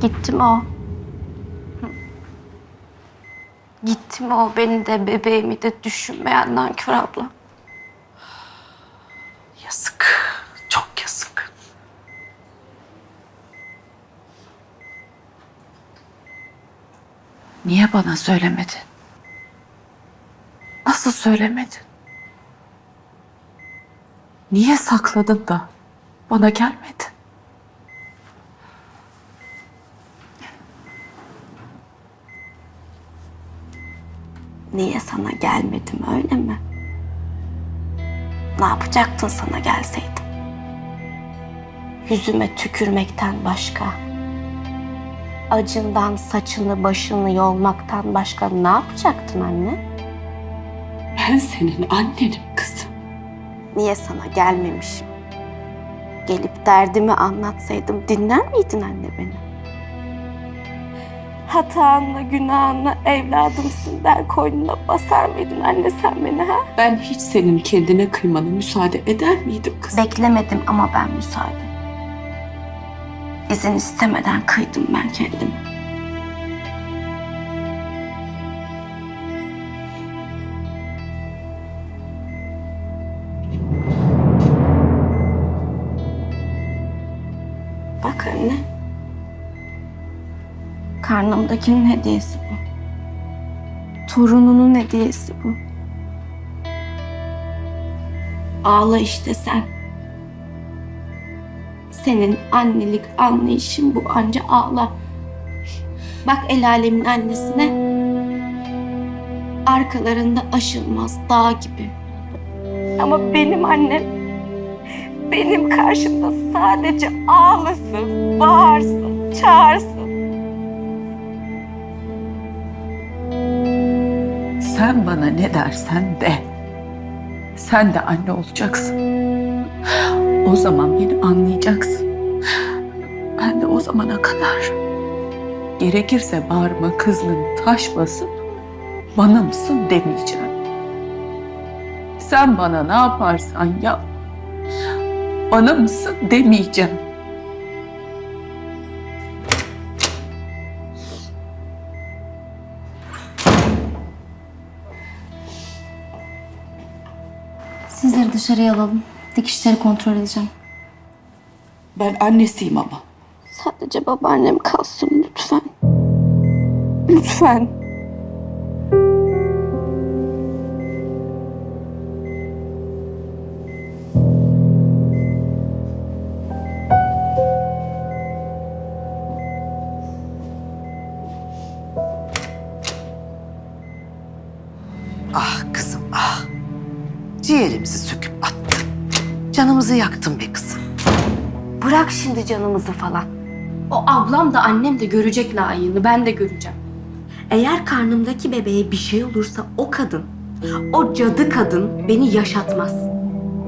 Gitti mi o? Hı. Gitti mi o beni de bebeğimi de düşünmeyen nankör abla? Yazık. Çok yazık. Niye bana söylemedin? Nasıl söylemedin? Niye sakladın da bana gelmedi? Niye sana gelmedim öyle mi? Ne yapacaktın sana gelseydim? Yüzüme tükürmekten başka, acından saçını başını yolmaktan başka ne yapacaktın anne? Ben senin annenim kızım. Niye sana gelmemişim? Gelip derdimi anlatsaydım dinler miydin anne beni? Hatanla, günahınla evladımsın der koynuna basar mıydın anne sen beni ha? Ben hiç senin kendine kıymana müsaade eder miydim kızım? Beklemedim ama ben müsaade. İzin istemeden kıydım ben kendimi. Karnımdakinin hediyesi bu. Torununun hediyesi bu. Ağla işte sen. Senin annelik anlayışın bu anca ağla. Bak el alemin annesine. Arkalarında aşılmaz dağ gibi. Ama benim annem benim karşımda sadece ağlasın, bağırsın, çağırsın. Sen bana ne dersen de. Sen de anne olacaksın. O zaman beni anlayacaksın. Ben de o zamana kadar gerekirse bağrıma kızlığın taş basıp bana mısın demeyeceğim. Sen bana ne yaparsan yap. Bana mısın demeyeceğim. Sizleri dışarıya alalım. Dikişleri kontrol edeceğim. Ben annesiyim ama. Sadece babaannem kalsın lütfen. Lütfen. Canımızı falan. O ablam da annem de görecek layığını. Ben de göreceğim. Eğer karnımdaki bebeğe bir şey olursa o kadın, o cadı kadın beni yaşatmaz.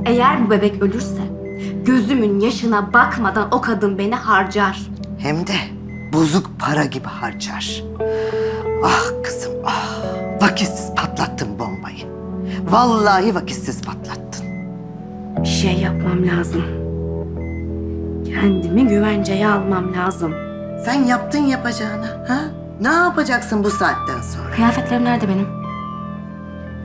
Eğer bu bebek ölürse gözümün yaşına bakmadan o kadın beni harcar. Hem de bozuk para gibi harcar. Ah kızım ah. Vakitsiz patlattın bombayı. Vallahi vakitsiz patlattın. Bir şey yapmam lazım. Kendimi güvenceye almam lazım. Sen yaptın yapacağını ha? Ne yapacaksın bu saatten sonra? Kıyafetlerim nerede benim?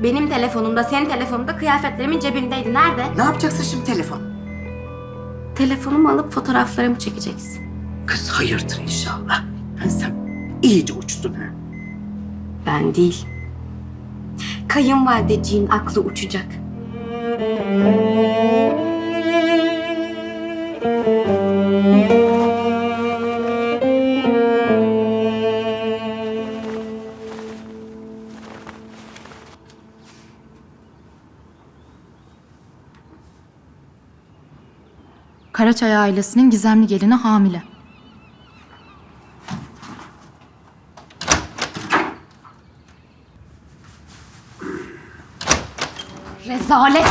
Benim telefonumda, senin telefonunda kıyafetlerimin cebindeydi. Nerede? Ne yapacaksın şimdi telefon? Telefonumu alıp fotoğraflarımı çekeceksin. Kız hayırdır inşallah. Ha, sen iyice uçtun ha. Ben değil. Kayınvalideciğin aklı uçacak. Karaçay ailesinin gizemli gelini hamile. Rezalet.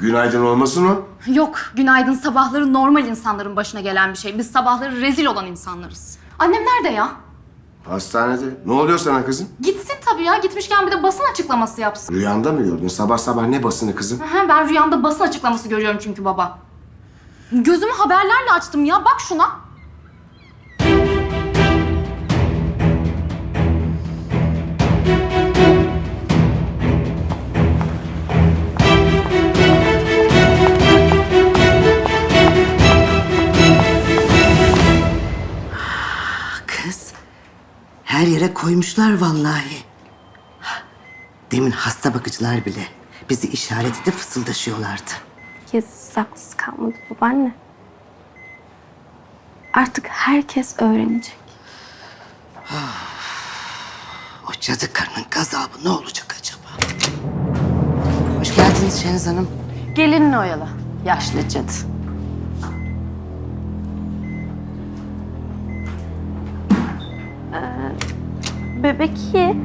Günaydın olmasın o? Yok, günaydın sabahları normal insanların başına gelen bir şey. Biz sabahları rezil olan insanlarız. Annem nerede ya? Hastanede. Ne oluyor sana kızım? Gitsin tabii ya. Gitmişken bir de basın açıklaması yapsın. Rüyanda mı gördün? Sabah sabah ne basını kızım? Aha, ben rüyamda basın açıklaması görüyorum çünkü baba. Gözümü haberlerle açtım ya. Bak şuna. Ah, kız, her yere koymuşlar vallahi. Demin hasta bakıcılar bile bizi işaret edip fısıldaşıyorlardı. Kez saksız kalmadı babaanne. Artık herkes öğrenecek. O cadı karının gazabı ne olacak acaba? Hoş geldiniz Şeniz Hanım. Gelinini oyala. Yaşlı cadı. Bebek iyi.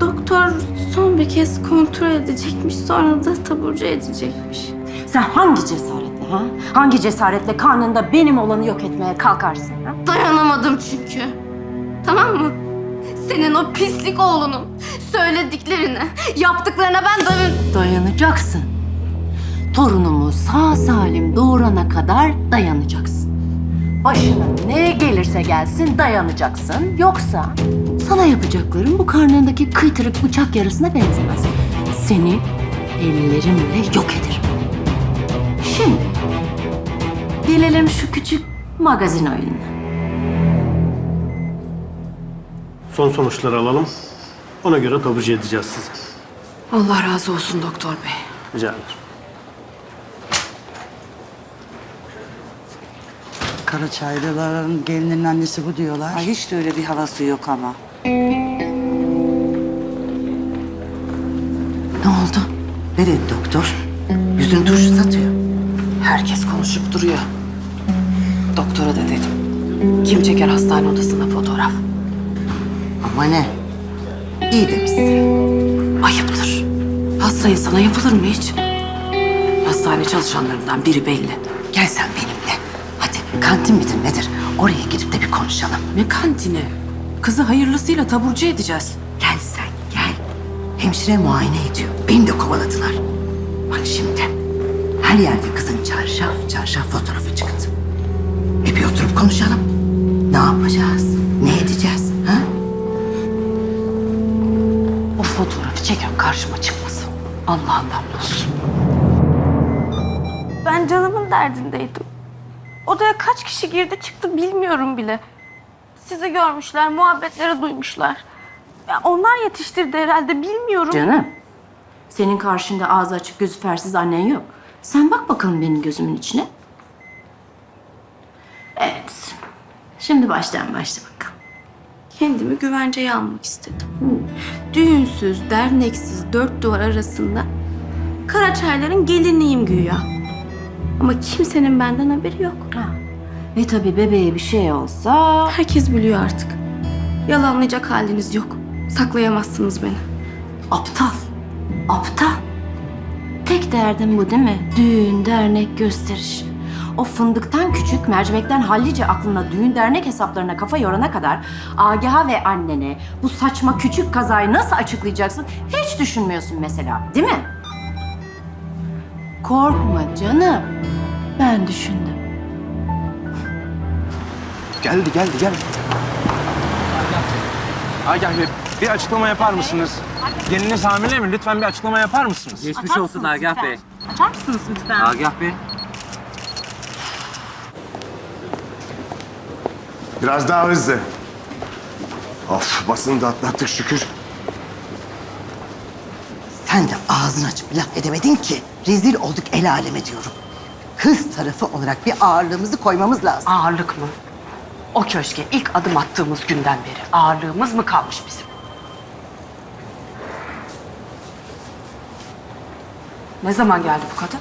Doktor son bir kez kontrol edecekmiş, sonra da taburcu edecekmiş. Sen hangi cesaretle ha? Hangi cesaretle karnında benim olanı yok etmeye kalkarsın ha? Dayanamadım çünkü. Tamam mı? Senin o pislik oğlunun söylediklerine, yaptıklarına ben dayan... Dayanacaksın. Torunumu sağ salim doğurana kadar dayanacaksın. Başına ne gelirse gelsin dayanacaksın. Yoksa sana yapacaklarım bu karnındaki kıytırık bıçak yarısına benzemez. Seni ellerimle yok ederim. Şimdi gelelim şu küçük magazin oyununa. Son sonuçları alalım. Ona göre taburcu edeceğiz sizi. Allah razı olsun doktor bey. Rica ederim. Karaçaylıların gelinin annesi bu diyorlar. Ay hiç de öyle bir havası yok ama. Ne oldu? Ne dedi doktor? Yüzün turşu satıyor. Herkes konuşup duruyor. Doktora da dedim. Kim çeker hastane odasında fotoğraf? Ama ne? İyi demişsin. Ayıptır. Hasta insana yapılır mı hiç? Hastane çalışanlarından biri belli. Gel sen benimle. Hadi kantin midir nedir? Oraya gidip de bir konuşalım. Ne kantini? Kızı hayırlısıyla taburcu edeceğiz. Gel sen gel. Hemşire muayene ediyor. Beni de kovaladılar. Bak şimdi. Her yerde kızın çarşaf çarşaf fotoğrafı çıktı. E bir oturup konuşalım. Ne yapacağız? Ne edeceğiz? Ha? O fotoğrafı çeken karşıma çıkmasın. Allah'ından olsun. Ben canımın derdindeydim. Odaya kaç kişi girdi çıktı bilmiyorum bile. Sizi görmüşler, muhabbetleri duymuşlar. Ya onlar yetiştirdi herhalde bilmiyorum. Canım, senin karşında ağzı açık gözü fersiz annen yok. Sen bak bakalım benim gözümün içine. Evet. Şimdi baştan başla bakalım. Kendimi güvenceye almak istedim. Düğünsüz, derneksiz, dört duvar arasında Karaçayların geliniyim güya. Ama kimsenin benden haberi yok. Ha. Ve tabii bebeğe bir şey olsa... Herkes biliyor artık. Yalanlayacak haliniz yok. Saklayamazsınız beni. Aptal. Aptal. Tek derdin bu değil mi? Düğün, dernek, gösteriş. O fındıktan küçük, mercimekten hallice aklına düğün dernek hesaplarına kafa yorana kadar Agaha ve annene bu saçma küçük kazayı nasıl açıklayacaksın hiç düşünmüyorsun mesela değil mi? Korkma canım. Ben düşündüm. Geldi geldi geldi. Agah Bey bir açıklama yapar mısınız? Geliniz hamile mi? Lütfen bir açıklama yapar mısınız? Geçmiş olsun Agah Bey. Açar mısınız lütfen? Agah Bey. Biraz daha hızlı. Of basını da atlattık şükür. Sen de ağzını açıp laf edemedin ki. Rezil olduk el aleme diyorum. Kız tarafı olarak bir ağırlığımızı koymamız lazım. Ağırlık mı? O köşke ilk adım attığımız günden beri ağırlığımız mı kalmış bizim? Ne zaman geldi bu kadın?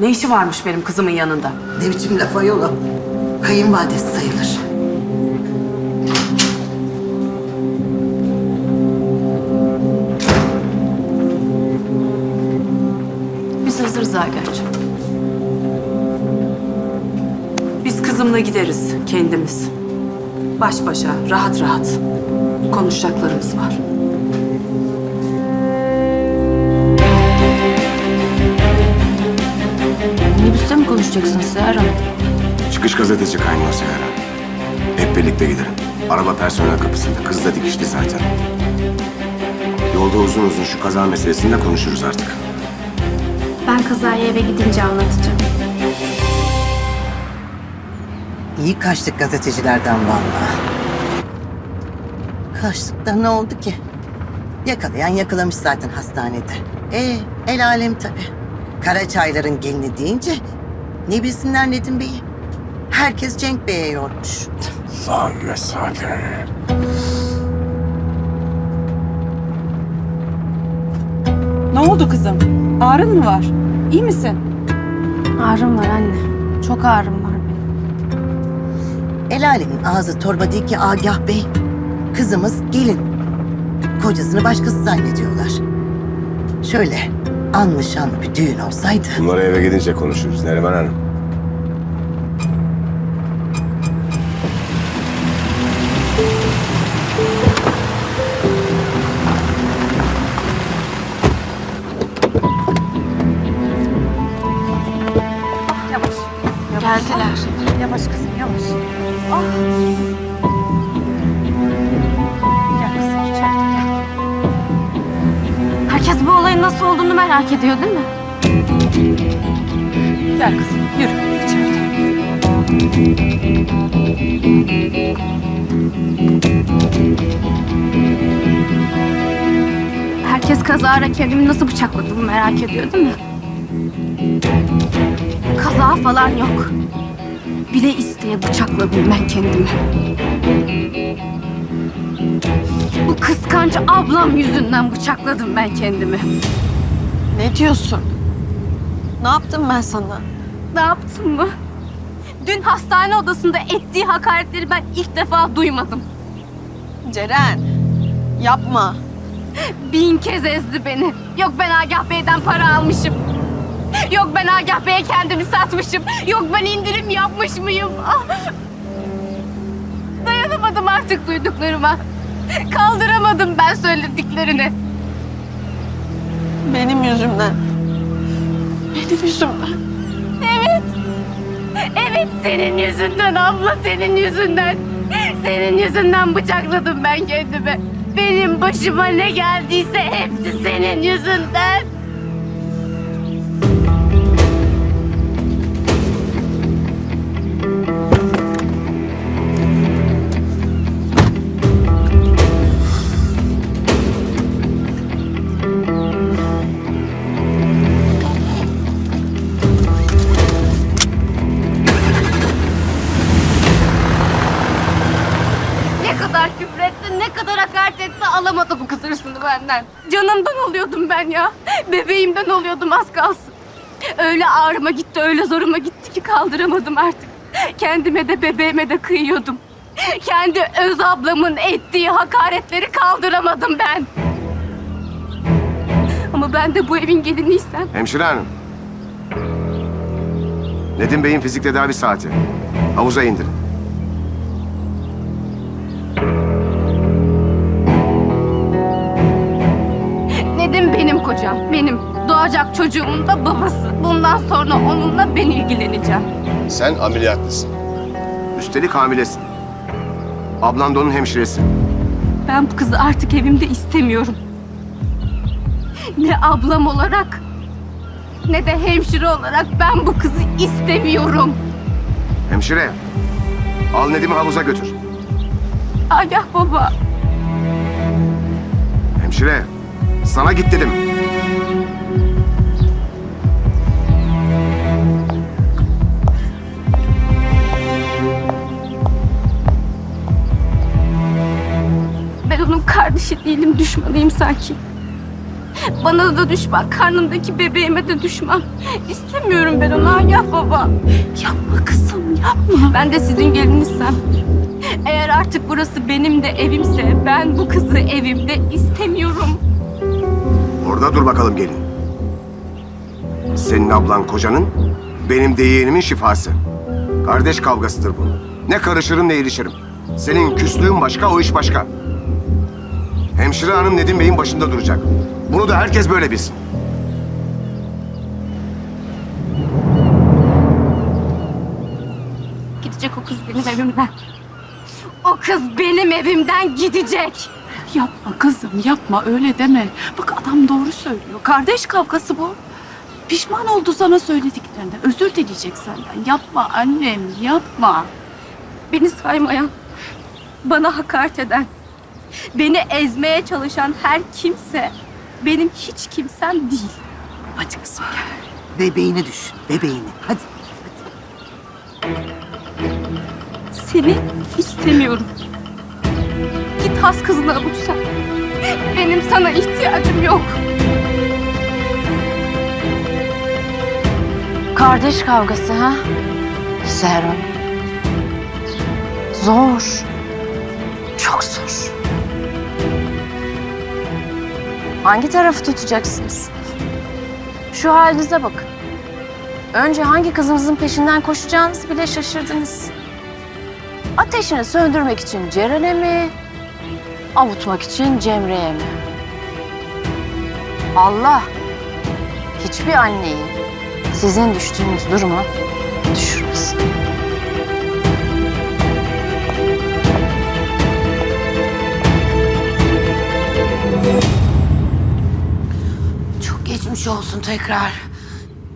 Ne işi varmış benim kızımın yanında? Ne biçim laf ayol o? Kayınvalidesi sayılır. Biz hazırız Agah'cığım. Kızımla gideriz kendimiz. Baş başa, rahat rahat. Konuşacaklarımız var. Minibüste mi konuşacaksınız Seher Hanım? Çıkış gazeteci kaynıyor Seher Hep birlikte gidelim. Araba personel kapısında. Kız da dikişli zaten. Yolda uzun uzun şu kaza meselesini de konuşuruz artık. Ben kazayı eve gidince anlatacağım. İyi kaçtık gazetecilerden vallahi. Kaçtık da ne oldu ki? Yakalayan yakalamış zaten hastanede. E el alem tabii. Karaçayların gelini deyince ne bilsinler Nedim Bey'i. Herkes Cenk Bey'e yormuş. Allah'ım mesafe. Ne oldu kızım? Ağrın mı var? İyi misin? Ağrım var anne. Çok ağrım var. El alemin ağzı torba değil ki Agah Bey. Kızımız gelin. Kocasını başkası zannediyorlar. Şöyle şanlı bir düğün olsaydı. Bunları eve gidince konuşuruz Neriman Hanım. Herkes bu olayın nasıl olduğunu merak ediyor değil mi? Gel kızım yürü içeride. Herkes kazara kendimi nasıl bıçakladığımı merak ediyor değil mi? Kaza falan yok. Bile isteye bıçakladım ben kendimi. Bu kıskanç ablam yüzünden bıçakladım ben kendimi. Ne diyorsun? Ne yaptım ben sana? Ne yaptın mı? Dün hastane odasında ettiği hakaretleri ben ilk defa duymadım. Ceren, yapma. Bin kez ezdi beni. Yok ben Agah Bey'den para almışım. Yok ben Agah Bey'e kendimi satmışım. Yok ben indirim yapmış mıyım? Ah! Dayanamadım artık duyduklarıma. Kaldıramadım ben söylediklerini. Benim yüzümden. Benim yüzümden. Evet. Evet senin yüzünden abla senin yüzünden. Senin yüzünden bıçakladım ben kendimi. Benim başıma ne geldiyse hepsi senin yüzünden. Küfretti, ne kadar hakaret etti alamadı bu kız hırsını benden. Canımdan oluyordum ben ya. Bebeğimden oluyordum az kalsın. Öyle ağrıma gitti, öyle zoruma gitti ki kaldıramadım artık. Kendime de bebeğime de kıyıyordum. Kendi öz ablamın ettiği hakaretleri kaldıramadım ben. Ama ben de bu evin geliniysem Hemşire hanım. Nedim Bey'in fizik tedavi saati. Havuza indirin. Kocam, benim. Doğacak çocuğumun da babası. Bundan sonra onunla ben ilgileneceğim. Sen ameliyatlısın. Üstelik hamilesin. Ablan da onun hemşiresi. Ben bu kızı artık evimde istemiyorum. Ne ablam olarak ne de hemşire olarak ben bu kızı istemiyorum. Hemşire. Al Nedim'i havuza götür. Agah baba. Hemşire. Sana git dedim. Onun kardeşi değilim, düşmanıyım sanki. Bana da düşman, karnımdaki bebeğime de düşman. İstemiyorum ben onu Agah baba. Yapma kızım yapma. Ben de sizin gelininizsem. Eğer artık burası benim de evimse ben bu kızı evimde istemiyorum. Orada dur bakalım gelin. Senin ablan kocanın, benim de yeğenimin şifası. Kardeş kavgasıdır bu. Ne karışırım ne ilişirim. Senin küslüğün başka, o iş başka. Hemşire hanım Nedim Bey'in başında duracak. Bunu da herkes böyle bilsin. Gidecek o kız benim evimden. O kız benim evimden gidecek. Yapma kızım yapma öyle deme. Bak adam doğru söylüyor. Kardeş kavgası bu. Pişman oldu sana söylediklerinden. Özür dileyecek senden. Yapma annem yapma. beni saymayan, bana hakaret eden, beni ezmeye çalışan her kimse benim hiç kimsem değil. Hadi kızım gel. Bebeğini düşün, bebeğini. Hadi. Seni istemiyorum. Git has kızına bul sen. Benim sana ihtiyacım yok. Kardeş kavgası ha? Zehra. Zor. Çok zor. Hangi tarafı tutacaksınız? Şu halinize bakın. Önce hangi kızınızın peşinden koşacağınızı bile şaşırdınız. Ateşini söndürmek için Ceren'e mi? Avutmak için Cemre'ye mi? Allah hiçbir anneyi sizin düştüğünüz duruma düşürmesin. Geçmiş olsun tekrar.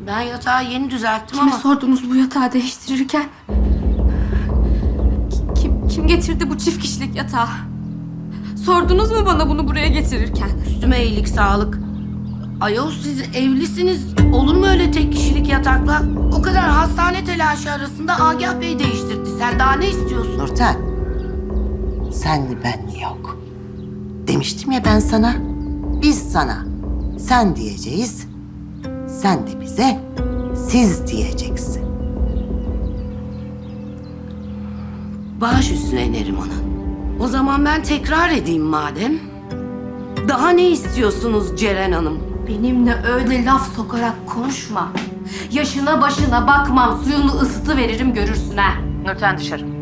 Ben yatağı yeni düzelttim Kime ama... sordunuz bu yatağı değiştirirken? Kim, kim getirdi bu çift kişilik yatağı? Sordunuz mu bana bunu buraya getirirken? Üstüme iyilik sağlık. Ayol siz evlisiniz. Olur mu öyle tek kişilik yatakla? O kadar hastane telaşı arasında Agah Bey değiştirdi. Sen daha ne istiyorsun? Nurten. Senli benli yok. Demiştim ya ben sana. Biz sana sen diyeceğiz. Sen de bize siz diyeceksin. Baş üstüne Neriman'ın. O zaman ben tekrar edeyim madem. Daha ne istiyorsunuz Ceren Hanım? Benimle öyle laf sokarak konuşma. Yaşına başına bakmam, suyunu ısıtı veririm görürsün ha. Nurten dışarı.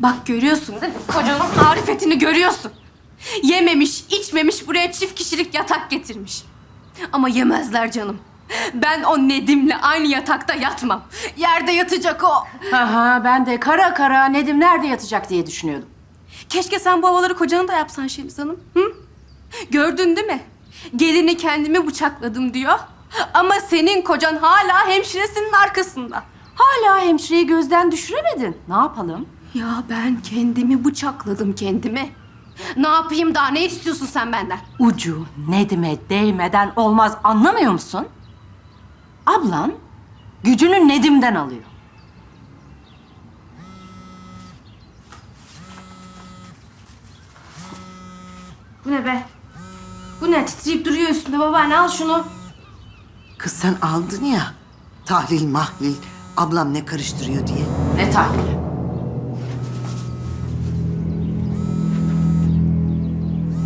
Bak görüyorsun değil mi? Kocanın marifetini görüyorsun. Yememiş, içmemiş buraya çift kişilik yatak getirmiş. Ama yemezler canım. Ben o Nedim'le aynı yatakta yatmam. Yerde yatacak o. Aha ben de kara kara Nedim nerede yatacak diye düşünüyordum. Keşke sen bu havaları kocanı da yapsan Şemiz Hanım. Hı? Gördün değil mi? Gelini kendimi bıçakladım diyor. Ama senin kocan hala hemşiresinin arkasında. Hala hemşireyi gözden düşüremedin. Ne yapalım? Ya ben kendimi bıçakladım kendimi. Ne yapayım daha ne istiyorsun sen benden? Ucu Nedim'e değmeden olmaz anlamıyor musun? Ablan gücünü Nedim'den alıyor. Bu ne be? Bu ne? Titreyip duruyor üstünde babaanne al şunu. Kız sen aldın ya. Tahlil mahlil. Ablam ne karıştırıyor diye. Ne tahlili?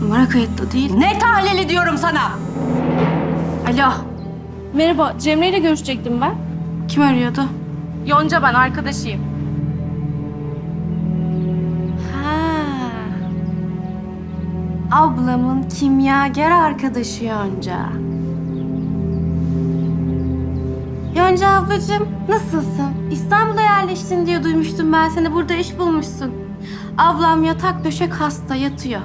Numara kayıtlı değil. Ne tahlili diyorum sana? Alo. Merhaba, Cemre ile görüşecektim ben. Kim arıyordu? Yonca ben, arkadaşıyım. Ha. Ablamın kimyager arkadaşı Yonca. Yonca ablacığım nasılsın? İstanbul'a yerleştin diye duymuştum ben seni. Burada iş bulmuşsun. Ablam yatak döşek hasta yatıyor.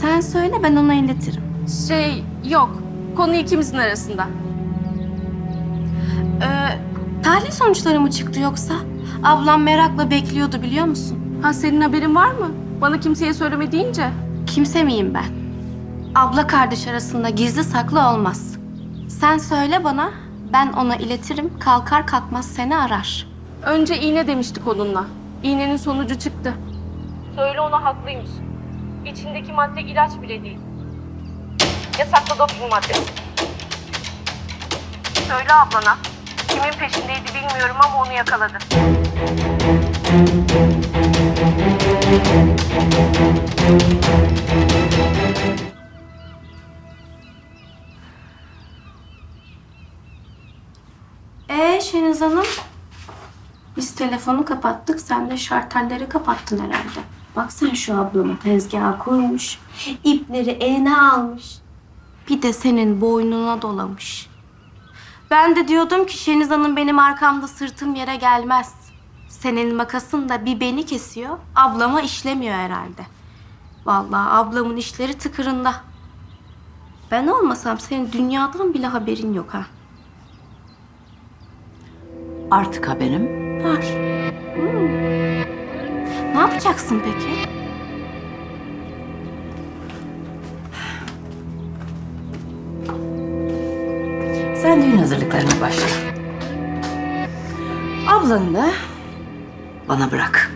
Sen söyle ben ona iletirim. Şey, yok. Konu ikimizin arasında. Ee, tahlil sonuçları mı çıktı yoksa? Ablam merakla bekliyordu biliyor musun? Ha senin haberin var mı? Bana kimseye söyleme deyince. Kimse miyim ben? Abla kardeş arasında gizli saklı olmaz. Sen söyle bana, ben ona iletirim. Kalkar kalkmaz seni arar. Önce iğne demiştik onunla. İğnenin sonucu çıktı. Söyle ona haklıymış. İçindeki madde ilaç bile değil. Yasaklı doping maddesi. Söyle ablana. Kimin peşindeydi bilmiyorum ama onu yakaladı. Ee Şeniz Hanım? Biz telefonu kapattık, sen de şartelleri kapattın herhalde. Bak sen şu ablama tezgaha koymuş, ipleri eline almış. Bir de senin boynuna dolamış. Ben de diyordum ki Şeniz Hanım benim arkamda sırtım yere gelmez. Senin makasın da bir beni kesiyor, ablama işlemiyor herhalde. Vallahi ablamın işleri tıkırında. Ben olmasam senin dünyadan bile haberin yok ha. Artık haberim var. Ne yapacaksın peki? Sen düğün hazırlıklarına başla. Ablanı da bana bırak.